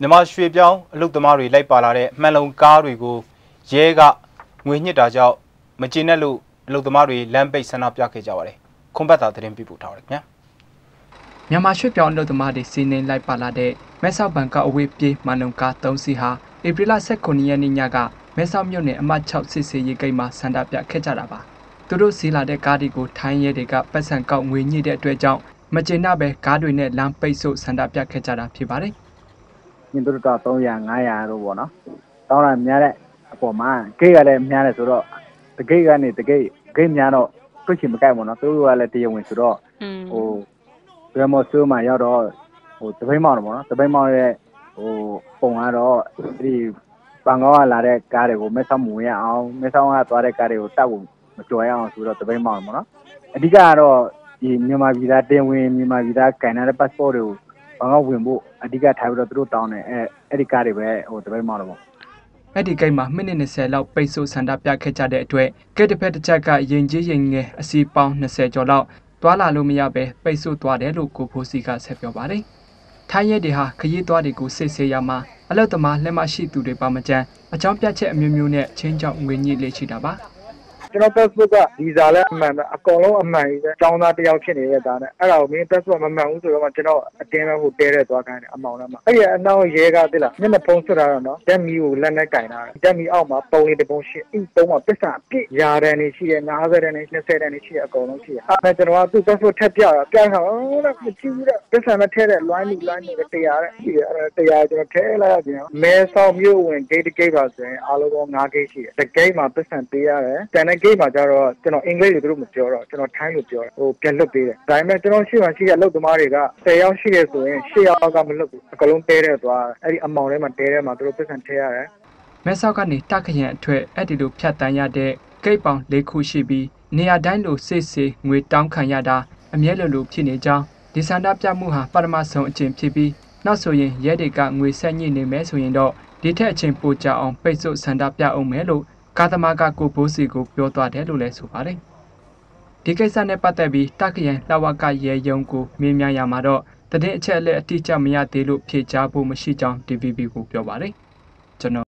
မြန်မာရွှေပြောင်းအလုတ်သမားတွေလိုက်ပါလာတဲ့မှန်လုံကားတွေကိုရဲကငွေညှစ်တာကြောင့်မကျေနပ်လို့အလုတ်သမားတွေလမ်းပိတ်ဆန္ဒပြခဲ့ကြပါတယ်ခွန်ဘတ်တာသတင်းပြပို့ထားပါတယ်ခင်ဗျာမြန်မာရွှေ့ပြောင်းအလုပ်သမားတွေစီးနှင်းလိုက်ပါလာတဲ့မဲဆောက်ဘန်ကအဝေးပြေးမန်လုံကား3စီးဟာဧပြီလ19ရက်နေ့ညကမဲဆောက်မြို့နယ်အမှတ်6စစ်စေးရေးဂိတ်မှာဆန္ဒပြခဲ့ကြတာပါသူတို့စီးလာတဲ့ကားတွေကိုထိုင်းရဲတွေကပတ်စံကောက်ငွေညှိတဲ့အတွက်ကြောင့်မကျေနပ်ပဲကားတွေနဲ့လမ်းပိတ်ဆို့ဆန္ဒပြခဲ့ကြတာဖြစ်ပါတယ် ညင်တို့တော့300 500တို့ပေါ့နော်တောင်းတာများတဲ့အပေါ်မှာဂိတ်ကလည်းများတယ်ဆိုတော့တဂိတ်ကနေတဂိတ်ဂိတ်များတော့ပြစ်ချင်မကြိုက်ဘူးနော်သူတို့ကလည်းတရားဝင်ဆိုတော့อืมဟိုဘယ်မော်ဆိုးမှာရောက်တော့ဟိုတပိတ်မောင်တော့ပေါ့နော်တပိတ်မောင်ရဲ့ဟိုပုံကတော့ဒီဘန်ကောက်ကလာတဲ့ကားတွေကိုမဲဆောက်မဝင်ရအောင်မဲဆောက်ကသွားတဲ့ကားတွေကိုတောက်ဖို့မကြော်ရအောင်ဆိုတော့တပိတ်မောင်ပေါ့နော်အဓိကကတော့ဒီမြန်မာပြည်သားတင်ဝင်မြန်မာပြည်သားကန်နာတဲ့ passport တွေကို ဘန်ကောက်ဝင်ဖို့အဓိကထားပြီးတော့သူတို့တောင်းတယ်အဲအဲ့ဒီကားတွေပဲဟိုတပိတ်မောင်တော့ပေါ့အဲ့ဒီဂိတ်မှာမိနစ်20လောက်ပိတ်ဆို့ဆန္ဒပြခဲ့ကြတဲ့အတွက်ဂိတ်တစ်ဖက်တစ်ချက်ကရင်ကြီးရင်ငယ်အစီပေါင်း20ကျော်လောက်တွာလာလို့မရပဲပိတ်ဆို့သွားတယ်လို့ကိုဖိုးစီကဆက်ပြောပါတယ်။ထိုင်းရဲတွေဟာခရီးသွားတွေကိုစစ်ဆေးရမှာအလုတ်သမားလက်မရှိသူတွေပါမကြမ်းအကြောင်းပြချက်အမျိုးမျိုးနဲ့ချင်းချောက်ငွေညှိလေးရှိတာပါ ကျွန်တော် passport ကဗီဇာလည်းအမှန်ပဲအကုန်လုံးအမှန်ကြီးပဲចောင်းသားတစ်ယောက်ဖြစ်နေတဲ့ဒါနဲ့အဲ့ဒါကိုမင်း passport မမှန်ဘူးဆိုတော့မှကျွန်တော်အတင်းပဲဟိုတဲတဲ့သွားခိုင်းတယ်အမောင်ထဲမှာအဲ့ဒီအနောက်ရဲကသိလားမျက်နှာဖုံးဆွတ်တာတော့နော်တက်မီကိုလက်နဲ့ကင်ထားတယ်တက်မီအောက်မှာပုံလေးတစ်ပုံရှိအိတ်သုံးမှာပစ္စအပြည့်ရာတန်နေရှိတယ်90တန်နေ20တန်နေရှိတယ်အကုန်လုံးရှိတယ်အဲ့ဒါကျွန်တော်ကသူ့ passport ထက်ပြတာပြခါအော်လားမကြည့်ဘူးတဲ့ပစ္စနဲ့ထဲတဲ့ line လူ line တွေတရားတဲ့ရှိတယ်အဲ့ဒါတရားကျွန်တော်ထဲလိုက်ရပြန်မဲဆောက်မြို့ဝင် gate gate ပါဆိုရင်အားလုံးပေါင်း9 gate ရှိတယ်တစ် gate မှာပစ္စံပေးရတယ်တန်တဲ့ gate မှာကျတော့ကျွန်တော်အင်္ဂလိပ်လိုသူတို့မပြောတော့ကျွန်တော်ထိုင်းလိုပြောတယ်ဟိုပြန်လွတ်ပေးတယ်ဒါပေမဲ့ကျွန်တော်ရှိမှရှိတဲ့အလုပ်သမားတွေက10ယောက်ရှိတယ်ဆိုရင်10ယောက်ကမလွတ်ဘူးအကလုံးတဲတဲ့သွားအဲ့ဒီအမောင်ထဲမှာတဲတဲ့မှာသူတို့ပစ္စံထဲရတယ်။မဲဆောက်ကနေတခရံအထွတ်အဲ့ဒီလိုဖြတ်တန်းရတဲ့ဂိတ်ပေါင်း၄ခုရှိပြီးနေရာတိုင်းလိုစစ်စေးငွေတောင်းခံရတာအမြဲလိုလိုဖြစ်နေကြောင်းဒီဆန္ဒပြမှုဟာပထမဆုံးအကျင့်ဖြစ်ပြီးနောက်ဆိုရင်ရဲတွေကငွေဆက်ညှိနေမယ်ဆိုရင်တော့ဒီထက်အချိန်ပိုကြအောင်ပိတ်ဆို့ဆန္ဒပြအောင်မယ်လို့ ကာသမားကကိုဘိုးစီကိုပြောသွားတယ်လို့လည်းဆိုပါတယ်။ဒီကိစ္စနဲ့ပတ်သက်ပြီးတခရံလှဝကရဲယုံကိုမေးမြန်းရမှာတော့တတဲ့အချက်အလက်အတိအကျမရသေးလို့ဖြေကြားဖို့မရှိကြောင်း DVB ကိုပြောပါတယ်။ကျွန်တော်